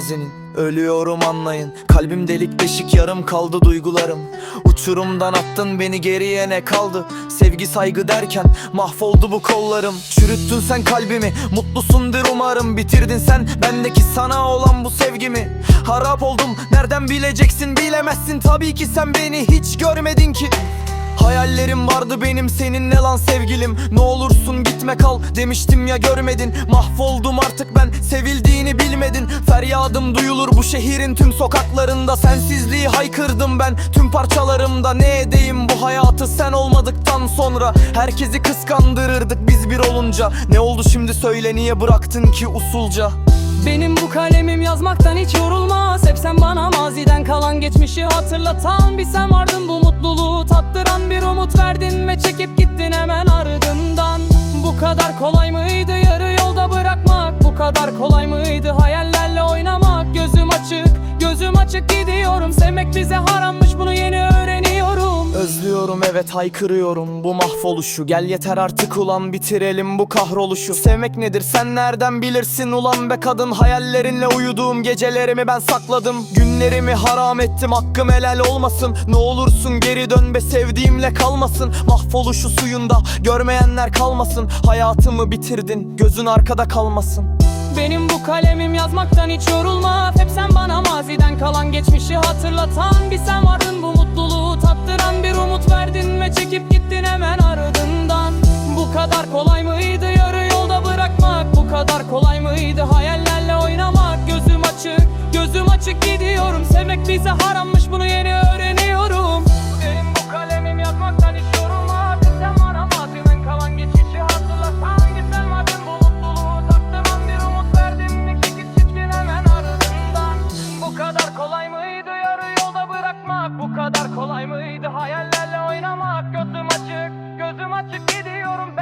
cenazenin Ölüyorum anlayın. Kalbim delik deşik yarım kaldı duygularım. Uçurumdan attın beni geriye ne kaldı? Sevgi saygı derken mahvoldu bu kollarım. Çürüttün sen kalbimi mutlusundur umarım. Bitirdin sen bendeki sana olan bu sevgimi. Harap oldum nereden bileceksin bilemezsin. Tabii ki sen beni hiç görmedin ki Hayallerim vardı benim seninle lan sevgilim. Ne olursun gitme kal demiştim ya görmedin. Mahvoldum artık ben sevildiğini bilmedin. Feryadım duyulur bu şehrin tüm sokaklarında. Sensizliği haykırdım ben tüm parçalarımda. Ne edeyim bu hayatı sen olmadıktan sonra? Herkesi kıskandırırdık biz bir olunca. Ne oldu şimdi söyle niye bıraktın ki usulca? Benim bu kalemim yazmaktan hiç yorulmaz. Hep sen bana maziden kalan geçmişi hatırlatan Bir sen vardın bu mutluluğu tattıran umut verdin ve çekip gittin hemen ardından. Bu kadar kolay mıydı yarı yolda bırakmak? Bu kadar kolay mıydı hayallerle oynamak? Gözüm açık gözüm açık gidiyorum. Sevmek bize harammış bunu yeni Özlüyorum evet haykırıyorum bu mahvoluşu. Gel yeter artık ulan bitirelim bu kahroluşu. Sevmek nedir sen nereden bilirsin? Ulan be kadın Hayallerinle uyuduğum gecelerimi ben sakladım. Günlerimi haram ettim hakkım helal olmasın. Ne olursun geri dön be sevdiğimle kalmasın. Mahvoluşu suyunda görmeyenler kalmasın. Hayatımı bitirdin gözün arkada kalmasın. Benim bu kalemim yazmaktan hiç yorulmaz. Hep sen bana maziden kalan geçmişi hatırlatan Bir sen vardın bu kadar kolay mıydı yarı yolda bırakmak? Bu kadar kolay mıydı hayallerle oynamak? Gözüm açık gözüm açık gidiyorum. Sevmek bize harammış bunu yeni öğreniyorum. Benim bu kalemim yazmaktan Hep sen bana maziden kalan geçmişi hatırlatan Bir sen vardın bu mutluluğu tattıran Bir umut verdin ve çekip gittin hemen ardından. Bu kadar kolay mıydı yarı yolda bırakmak? Bu kadar kolay mıydı hayallerle oynamak? Gözüm açık gözüm açık gidiyorum